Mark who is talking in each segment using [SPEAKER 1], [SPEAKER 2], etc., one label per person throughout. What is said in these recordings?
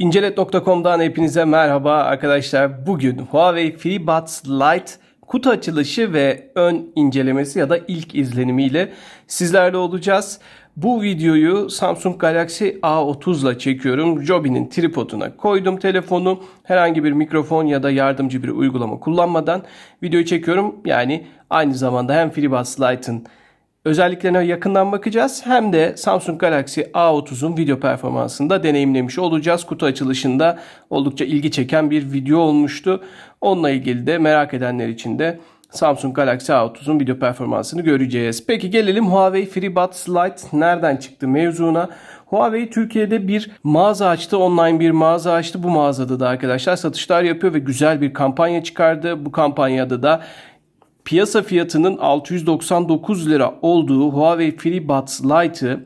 [SPEAKER 1] İncelet.com'dan hepinize merhaba arkadaşlar. Bugün Huawei FreeBuds Lite kutu açılışı ve ön incelemesi ya da ilk izlenimiyle sizlerle olacağız. Bu videoyu Samsung Galaxy A30 ile çekiyorum. Joby'nin tripoduna koydum telefonu. Herhangi bir mikrofon ya da yardımcı bir uygulama kullanmadan videoyu çekiyorum. Yani aynı zamanda hem FreeBuds Lite'ın özelliklerine yakından bakacağız. Hem de Samsung Galaxy A30'un video performansını da deneyimlemiş olacağız. Kutu açılışında oldukça ilgi çeken bir video olmuştu. Onunla ilgili de merak edenler için de Samsung Galaxy A30'un video performansını göreceğiz. Peki gelelim Huawei FreeBuds Lite nereden çıktı mevzuna. Huawei Türkiye'de bir mağaza açtı, online bir mağaza açtı. Bu mağazada da arkadaşlar satışlar yapıyor ve güzel bir kampanya çıkardı. Bu kampanyada da piyasa fiyatının 699 lira olduğu Huawei FreeBuds Lite'ı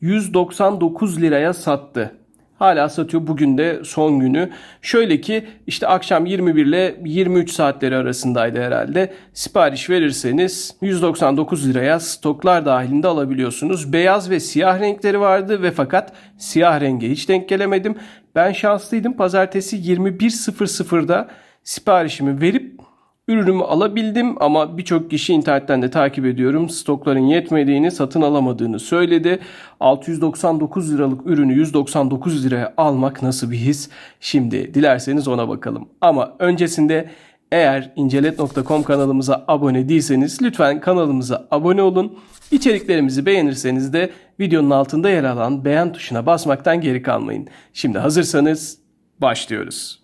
[SPEAKER 1] 199 liraya sattı. Hala satıyor. Bugün de son günü. Şöyle ki işte akşam 21 ile 23 saatleri arasındaydı herhalde. Sipariş verirseniz 199 liraya stoklar dahilinde alabiliyorsunuz. Beyaz ve siyah renkleri vardı ve fakat siyah renge hiç denk gelemedim. Ben şanslıydım. Pazartesi 21.00'da siparişimi verip Ürünümü alabildim ama birçok kişi internetten de takip ediyorum. Stokların yetmediğini, satın alamadığını söyledi. 699 liralık ürünü 199 liraya almak nasıl bir his? Şimdi dilerseniz ona bakalım. Ama öncesinde eğer incelet.com kanalımıza abone değilseniz lütfen kanalımıza abone olun. İçeriklerimizi beğenirseniz de videonun altında yer alan beğen tuşuna basmaktan geri kalmayın. Şimdi hazırsanız başlıyoruz.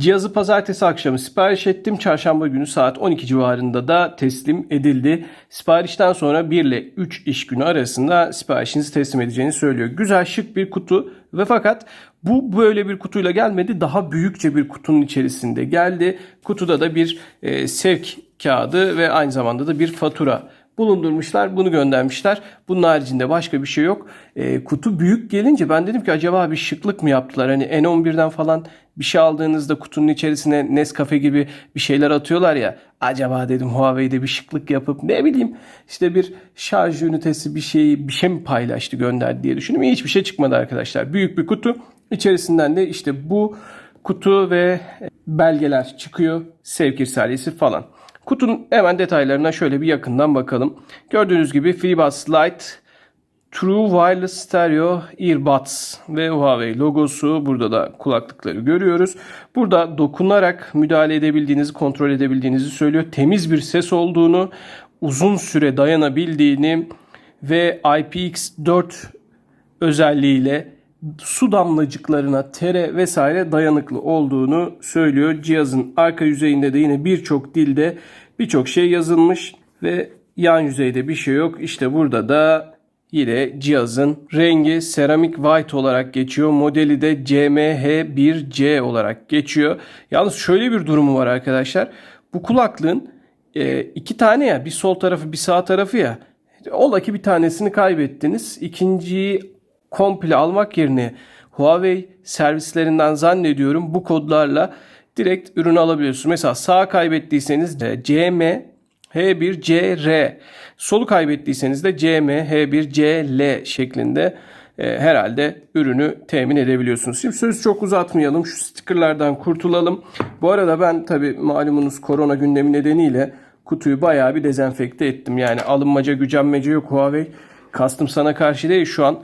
[SPEAKER 1] Cihazı pazartesi akşamı sipariş ettim. Çarşamba günü saat 12 civarında da teslim edildi. Siparişten sonra 1 ile 3 iş günü arasında siparişinizi teslim edeceğini söylüyor. Güzel şık bir kutu ve fakat bu böyle bir kutuyla gelmedi. Daha büyükçe bir kutunun içerisinde geldi. Kutuda da bir e, sevk kağıdı ve aynı zamanda da bir fatura bulundurmuşlar. Bunu göndermişler. Bunun haricinde başka bir şey yok. E, kutu büyük gelince ben dedim ki acaba bir şıklık mı yaptılar? Hani N11'den falan bir şey aldığınızda kutunun içerisine Nescafe gibi bir şeyler atıyorlar ya. Acaba dedim Huawei'de bir şıklık yapıp ne bileyim işte bir şarj ünitesi bir şeyi bir şey mi paylaştı gönderdi diye düşündüm. Hiçbir şey çıkmadı arkadaşlar. Büyük bir kutu. İçerisinden de işte bu kutu ve belgeler çıkıyor. Sevk irsaliyesi falan. Kutunun hemen detaylarına şöyle bir yakından bakalım. Gördüğünüz gibi FreeBuds Lite True Wireless Stereo Earbuds ve Huawei logosu. Burada da kulaklıkları görüyoruz. Burada dokunarak müdahale edebildiğinizi, kontrol edebildiğinizi söylüyor. Temiz bir ses olduğunu, uzun süre dayanabildiğini ve IPX4 özelliğiyle su damlacıklarına, tere vesaire dayanıklı olduğunu söylüyor. Cihazın arka yüzeyinde de yine birçok dilde birçok şey yazılmış ve yan yüzeyde bir şey yok. İşte burada da yine cihazın rengi seramik white olarak geçiyor. Modeli de CMH1C olarak geçiyor. Yalnız şöyle bir durumu var arkadaşlar. Bu kulaklığın e, iki tane ya bir sol tarafı bir sağ tarafı ya. Ola ki bir tanesini kaybettiniz. İkinciyi komple almak yerine Huawei servislerinden zannediyorum bu kodlarla direkt ürünü alabiliyorsunuz. Mesela sağ kaybettiyseniz de CM H1CR, solu kaybettiyseniz de CM H1CL şeklinde e, herhalde ürünü temin edebiliyorsunuz. Şimdi sözü çok uzatmayalım. Şu stickerlardan kurtulalım. Bu arada ben tabi malumunuz korona gündemi nedeniyle kutuyu bayağı bir dezenfekte ettim. Yani alınmaca gücenmece yok Huawei. Kastım sana karşı değil şu an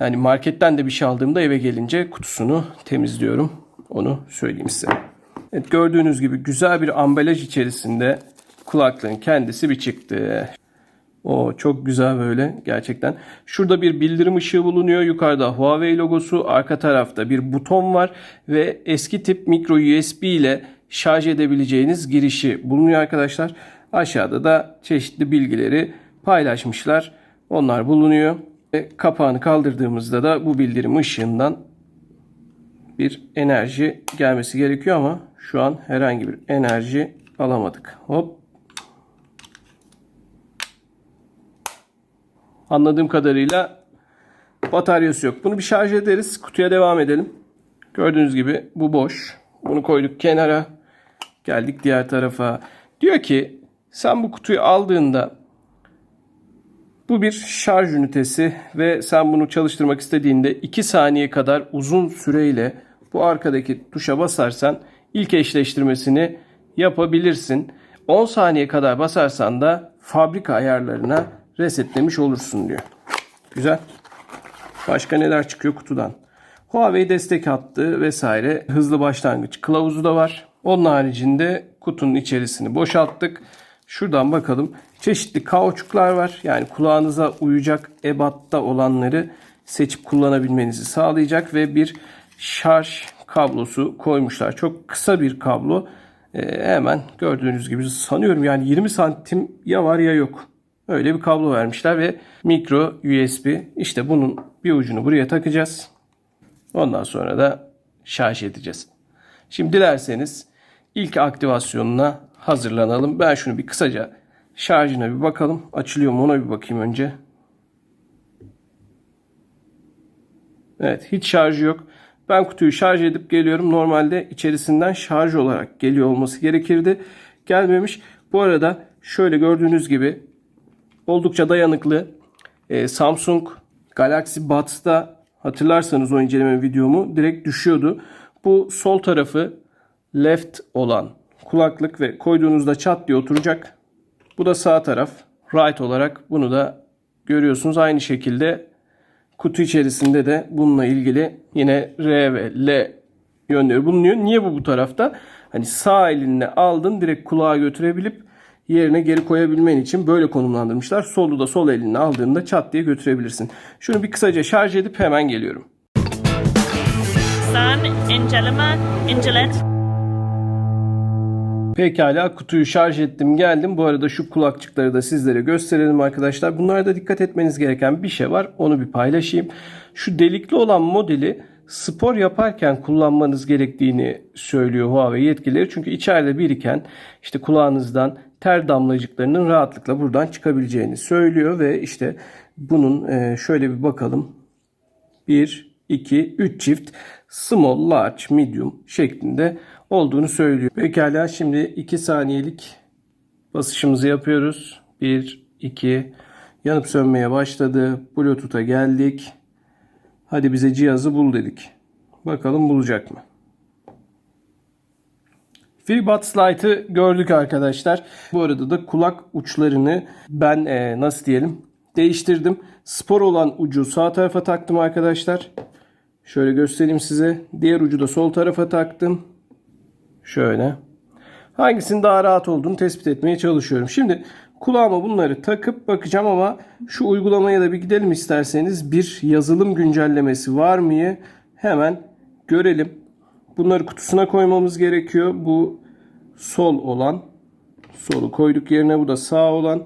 [SPEAKER 1] yani marketten de bir şey aldığımda eve gelince kutusunu temizliyorum. Onu söyleyeyim size. Evet gördüğünüz gibi güzel bir ambalaj içerisinde kulaklığın kendisi bir çıktı. O çok güzel böyle gerçekten. Şurada bir bildirim ışığı bulunuyor. Yukarıda Huawei logosu. Arka tarafta bir buton var. Ve eski tip micro USB ile şarj edebileceğiniz girişi bulunuyor arkadaşlar. Aşağıda da çeşitli bilgileri paylaşmışlar. Onlar bulunuyor. Kapağını kaldırdığımızda da bu bildirim ışığından bir enerji gelmesi gerekiyor ama şu an herhangi bir enerji alamadık. Hop. Anladığım kadarıyla bataryası yok. Bunu bir şarj ederiz. Kutuya devam edelim. Gördüğünüz gibi bu boş. Bunu koyduk kenara. Geldik diğer tarafa. Diyor ki sen bu kutuyu aldığında Bu bir şarj ünitesi ve sen bunu çalıştırmak istediğinde 2 saniye kadar uzun süreyle bu arkadaki tuşa basarsan ilk eşleştirmesini yapabilirsin. 10 saniye kadar basarsan da fabrika ayarlarına resetlemiş olursun diyor. Güzel. Başka neler çıkıyor kutudan? Huawei destek hattı vesaire hızlı başlangıç kılavuzu da var. Onun haricinde kutunun içerisini boşalttık. Şuradan bakalım. Çeşitli kauçuklar var. Yani kulağınıza uyacak ebatta olanları seçip kullanabilmenizi sağlayacak ve bir şarj kablosu koymuşlar. Çok kısa bir kablo. Ee, hemen gördüğünüz gibi sanıyorum yani 20 santim ya var ya yok. Öyle bir kablo vermişler ve mikro USB. İşte bunun bir ucunu buraya takacağız. Ondan sonra da şarj edeceğiz. Şimdi dilerseniz ilk aktivasyonuna hazırlanalım. Ben şunu bir kısaca şarjına bir bakalım. Açılıyor mu ona bir bakayım önce. Evet hiç şarjı yok. Ben kutuyu şarj edip geliyorum. Normalde içerisinden şarj olarak geliyor olması gerekirdi. Gelmemiş. Bu arada şöyle gördüğünüz gibi oldukça dayanıklı. Ee, Samsung Galaxy Buds'ta hatırlarsanız o inceleme videomu direkt düşüyordu. Bu sol tarafı left olan kulaklık ve koyduğunuzda çat diye oturacak. Bu da sağ taraf right olarak bunu da görüyorsunuz. Aynı şekilde kutu içerisinde de bununla ilgili yine R ve L yönleri bulunuyor. Niye bu bu tarafta? Hani sağ elinle aldın direkt kulağa götürebilip yerine geri koyabilmen için böyle konumlandırmışlar. Solu da sol elinle aldığında çat diye götürebilirsin. Şunu bir kısaca şarj edip hemen geliyorum.
[SPEAKER 2] San Angelima Angelet.
[SPEAKER 1] Pekala kutuyu şarj ettim geldim. Bu arada şu kulakçıkları da sizlere gösterelim arkadaşlar. Bunlarda dikkat etmeniz gereken bir şey var. Onu bir paylaşayım. Şu delikli olan modeli spor yaparken kullanmanız gerektiğini söylüyor Huawei yetkilileri. Çünkü içeride biriken işte kulağınızdan ter damlacıklarının rahatlıkla buradan çıkabileceğini söylüyor ve işte bunun e, şöyle bir bakalım. 1, 2, 3 çift small, large, medium şeklinde olduğunu söylüyor. Pekala şimdi 2 saniyelik basışımızı yapıyoruz. 1, 2, yanıp sönmeye başladı. Bluetooth'a geldik. Hadi bize cihazı bul dedik. Bakalım bulacak mı? FreeBuds Lite'ı gördük arkadaşlar. Bu arada da kulak uçlarını ben e, nasıl diyelim değiştirdim. Spor olan ucu sağ tarafa taktım arkadaşlar. Şöyle göstereyim size. Diğer ucu da sol tarafa taktım. Şöyle. Hangisinin daha rahat olduğunu tespit etmeye çalışıyorum. Şimdi kulağıma bunları takıp bakacağım ama şu uygulamaya da bir gidelim isterseniz. Bir yazılım güncellemesi var mı? Hemen görelim. Bunları kutusuna koymamız gerekiyor. Bu sol olan. Solu koyduk yerine. Bu da sağ olan.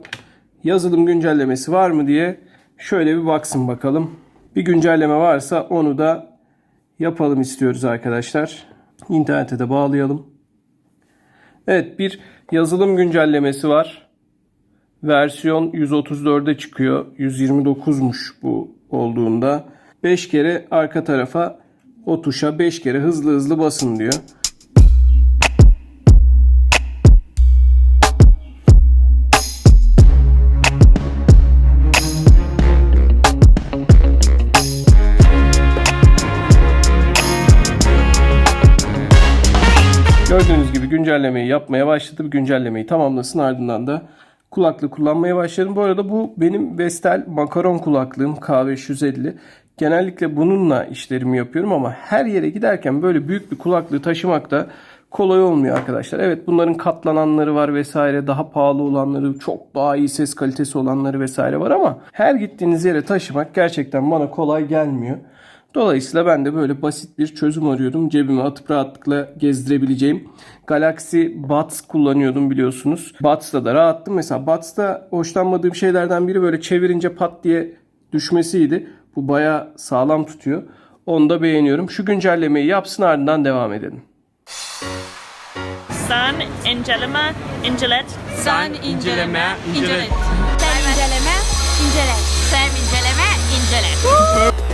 [SPEAKER 1] Yazılım güncellemesi var mı diye şöyle bir baksın bakalım. Bir güncelleme varsa onu da yapalım istiyoruz arkadaşlar. İnternete de bağlayalım. Evet bir yazılım güncellemesi var. Versiyon 134'e çıkıyor. 129'muş bu olduğunda. 5 kere arka tarafa o tuşa 5 kere hızlı hızlı basın diyor. Güncellemeyi yapmaya başladım. Güncellemeyi tamamlasın ardından da kulaklık kullanmaya başladım. Bu arada bu benim Vestel makaron kulaklığım K550. Genellikle bununla işlerimi yapıyorum ama her yere giderken böyle büyük bir kulaklığı taşımak da kolay olmuyor arkadaşlar. Evet bunların katlananları var vesaire daha pahalı olanları çok daha iyi ses kalitesi olanları vesaire var ama her gittiğiniz yere taşımak gerçekten bana kolay gelmiyor. Dolayısıyla ben de böyle basit bir çözüm arıyordum. Cebime atıp rahatlıkla gezdirebileceğim. Galaxy Buds kullanıyordum biliyorsunuz. Buds'ta da rahattım. Mesela Buds'ta hoşlanmadığım şeylerden biri böyle çevirince pat diye düşmesiydi. Bu baya sağlam tutuyor. Onu da beğeniyorum. Şu güncellemeyi yapsın ardından devam edelim.
[SPEAKER 2] San Angelima Angelet.
[SPEAKER 3] Sen inceleme, incelet.
[SPEAKER 4] Sen inceleme, incele.
[SPEAKER 3] Sen inceleme, incelet.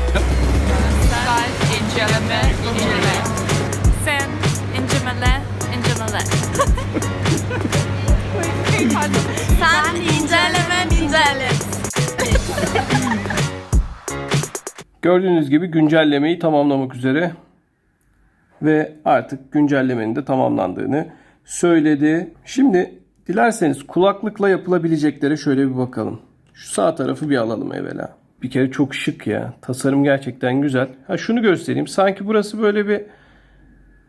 [SPEAKER 3] İnceleme, incelet.
[SPEAKER 4] Sen inceleme, incele.
[SPEAKER 3] Sen inceleme, incelet.
[SPEAKER 1] Gördüğünüz gibi güncellemeyi tamamlamak üzere ve artık güncellemenin de tamamlandığını söyledi. Şimdi dilerseniz kulaklıkla yapılabileceklere şöyle bir bakalım. Şu sağ tarafı bir alalım evvela. Bir kere çok şık ya. Tasarım gerçekten güzel. Ha şunu göstereyim. Sanki burası böyle bir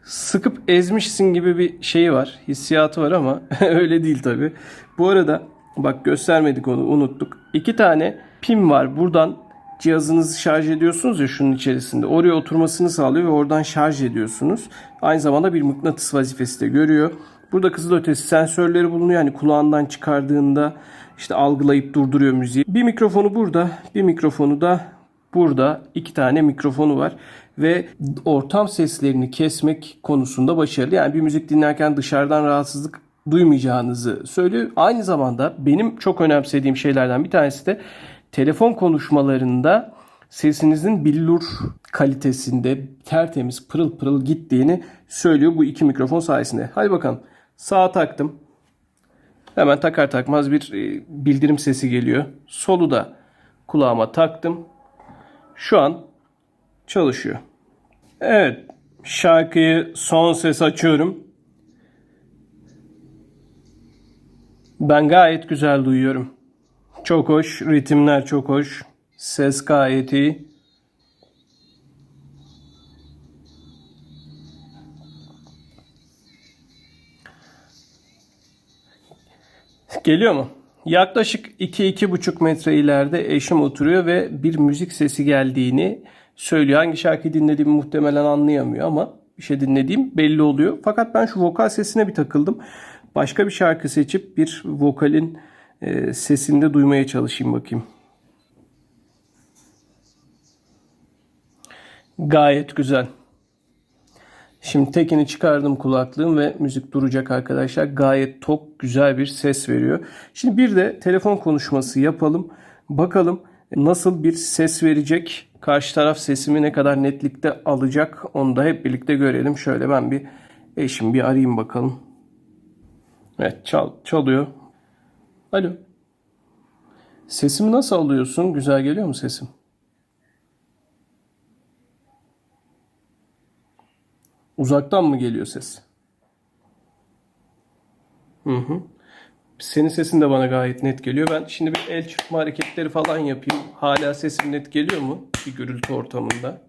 [SPEAKER 1] sıkıp ezmişsin gibi bir şeyi var. Hissiyatı var ama öyle değil tabi. Bu arada bak göstermedik onu unuttuk. İki tane pin var. Buradan cihazınızı şarj ediyorsunuz ya şunun içerisinde. Oraya oturmasını sağlıyor ve oradan şarj ediyorsunuz. Aynı zamanda bir mıknatıs vazifesi de görüyor. Burada kızılötesi sensörleri bulunuyor. Yani kulağından çıkardığında işte algılayıp durduruyor müziği. Bir mikrofonu burada, bir mikrofonu da burada. iki tane mikrofonu var ve ortam seslerini kesmek konusunda başarılı. Yani bir müzik dinlerken dışarıdan rahatsızlık duymayacağınızı söylüyor. Aynı zamanda benim çok önemsediğim şeylerden bir tanesi de telefon konuşmalarında sesinizin billur kalitesinde tertemiz pırıl pırıl gittiğini söylüyor bu iki mikrofon sayesinde. Hadi bakalım. Sağa taktım. Hemen takar takmaz bir e, bildirim sesi geliyor. Solu da kulağıma taktım. Şu an çalışıyor. Evet, şarkıyı son ses açıyorum. Ben gayet güzel duyuyorum. Çok hoş, ritimler çok hoş. Ses gayet iyi. Geliyor mu? Yaklaşık 2-2,5 metre ileride eşim oturuyor ve bir müzik sesi geldiğini söylüyor. Hangi şarkıyı dinlediğimi muhtemelen anlayamıyor ama bir şey dinlediğim belli oluyor. Fakat ben şu vokal sesine bir takıldım. Başka bir şarkı seçip bir vokalin e, sesini de duymaya çalışayım bakayım. Gayet güzel. Şimdi tekini çıkardım kulaklığım ve müzik duracak arkadaşlar. Gayet tok, güzel bir ses veriyor. Şimdi bir de telefon konuşması yapalım. Bakalım nasıl bir ses verecek. Karşı taraf sesimi ne kadar netlikte alacak. Onu da hep birlikte görelim. Şöyle ben bir eşim bir arayayım bakalım. Evet çal, çalıyor. Alo. Sesimi nasıl alıyorsun? Güzel geliyor mu sesim? Uzaktan mı geliyor ses? Hı hı. Senin sesin de bana gayet net geliyor. Ben şimdi bir el çırpma hareketleri falan yapayım. Hala sesim net geliyor mu? Bir gürültü ortamında.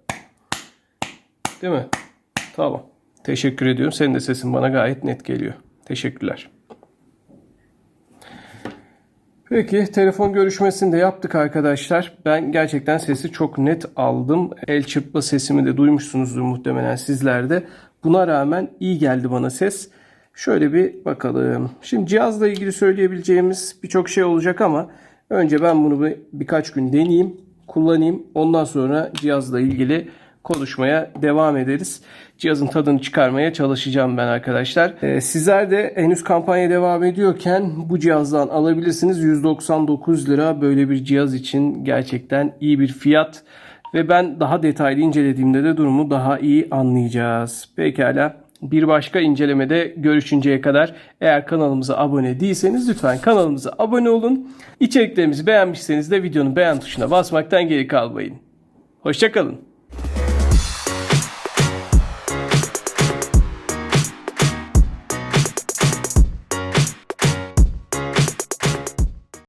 [SPEAKER 1] Değil mi? Tamam. Teşekkür ediyorum. Senin de sesin bana gayet net geliyor. Teşekkürler. Peki telefon görüşmesini de yaptık arkadaşlar. Ben gerçekten sesi çok net aldım. El çırpma sesimi de duymuşsunuzdur muhtemelen sizler de. Buna rağmen iyi geldi bana ses. Şöyle bir bakalım. Şimdi cihazla ilgili söyleyebileceğimiz birçok şey olacak ama önce ben bunu bir, birkaç gün deneyeyim, kullanayım. Ondan sonra cihazla ilgili konuşmaya devam ederiz. Cihazın tadını çıkarmaya çalışacağım ben arkadaşlar. Ee, sizler de henüz kampanya devam ediyorken bu cihazdan alabilirsiniz. 199 lira böyle bir cihaz için gerçekten iyi bir fiyat. Ve ben daha detaylı incelediğimde de durumu daha iyi anlayacağız. Pekala. Bir başka incelemede görüşünceye kadar eğer kanalımıza abone değilseniz lütfen kanalımıza abone olun. İçeriklerimizi beğenmişseniz de videonun beğen tuşuna basmaktan geri kalmayın. Hoşçakalın.